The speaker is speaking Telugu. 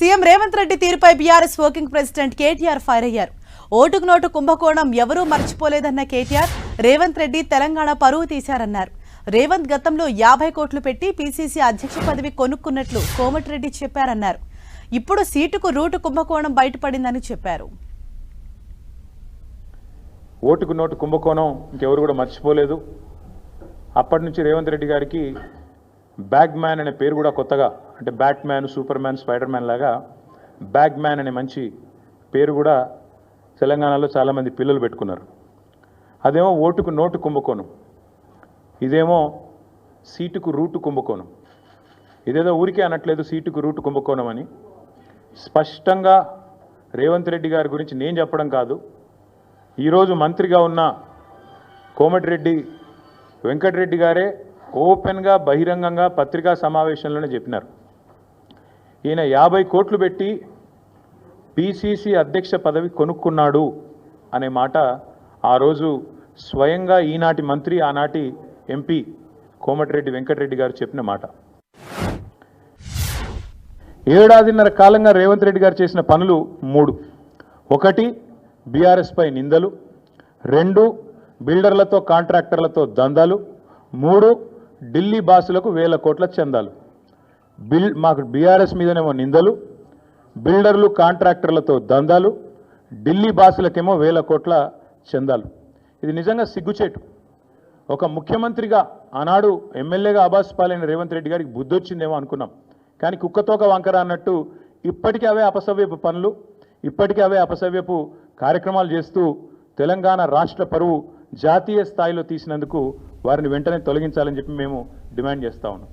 సీఎం రేవంత్ రెడ్డి తీరుపై BRS working president KTR fire అయ్యారు. ఓటుకు నోటు కుంభకోణం ఎవరూ మర్చిపోలేదన్న కేటీఆర్ రేవంత్ రెడ్డి తెలంగాణ పరువు తీశారన్నారు. రేవంత్ గతంలో యాభై కోట్లు పెట్టి పీసీసీ అధ్యక్ష పదవి కొనుక్కున్నట్లు కోమటిరెడ్డి చెప్పారన్నారు. ఇప్పుడు సీటుకు రూటు కుంభకోణం బయటపడిందని చెప్పారు. ఓటుకు నోటు కుంభకోణం ఇంకెవరు కూడా మర్చిపోలేదు. అప్పటి నుంచి రేవంత్ రెడ్డి గారికి బ్యాగ్ మ్యాన్ అనే పేరు కూడా కొత్తగా అంటే Batman Superman Spiderman లాగా బ్యాగ్ మ్యాన్ అనే మంచి పేరు కూడా తెలంగాణలో చాలామంది పిల్లలు పెట్టుకున్నారు. అదేమో ఓటుకు నోటు కుంభకోణం. ఇదేమో సీటుకు రూటు కుంభకోణం. ఇదేదో ఊరికే అనట్లేదు సీటుకు రూటు కుంభకోణం అని. స్పష్టంగా రేవంత్ రెడ్డి గారి గురించి నేను చెప్పడం కాదు. ఈరోజు మంత్రిగా ఉన్న కోమటిరెడ్డి వెంకటరెడ్డి గారే ఓపెన్గా బహిరంగంగా పత్రికా సమావేశంలోనే చెప్పినారు. ఈయన యాభై కోట్లు పెట్టి పిసిసి అధ్యక్ష పదవి కొనుక్కున్నాడు అనే మాట ఆ రోజు స్వయంగా ఈనాటి మంత్రి ఆనాటి ఎంపీ కోమటిరెడ్డి వెంకటరెడ్డి గారు చెప్పిన మాట. ఏడాదిన్నర కాలంగా రేవంత్ రెడ్డి గారు చేసిన పనులు మూడు. ఒకటి బీఆర్ఎస్ పై నిందలు. రెండు బిల్డర్లతో కాంట్రాక్టర్లతో దందాలు. మూడు ఢిల్లీ బాసులకు వేల కోట్ల చందాలు. బిల్ మాకు బీఆర్ఎస్ మీదనేమో నిందలు బిల్డర్లు కాంట్రాక్టర్లతో దందాలు ఢిల్లీ బాసులకేమో వేల కోట్ల చందాలు. ఇది నిజంగా సిగ్గుచేటు. ఒక ముఖ్యమంత్రిగా ఆనాడు ఎమ్మెల్యేగా ఆబాస్ పాలైన రేవంత్ రెడ్డి గారికి బుద్ధి వచ్చిందేమో అనుకున్నాం. కానీ కుక్కతోక వంకర అన్నట్టు ఇప్పటికీ అవే అపసవ్యపు పనులు ఇప్పటికీ అవే అపసవ్యపు కార్యక్రమాలు చేస్తూ తెలంగాణ రాష్ట్ర పరువు జాతీయ స్థాయిలో తీసినందుకు వారిని వెంటనే తొలగించాలని చెప్పి మేము డిమాండ్ చేస్తా ఉన్నాం.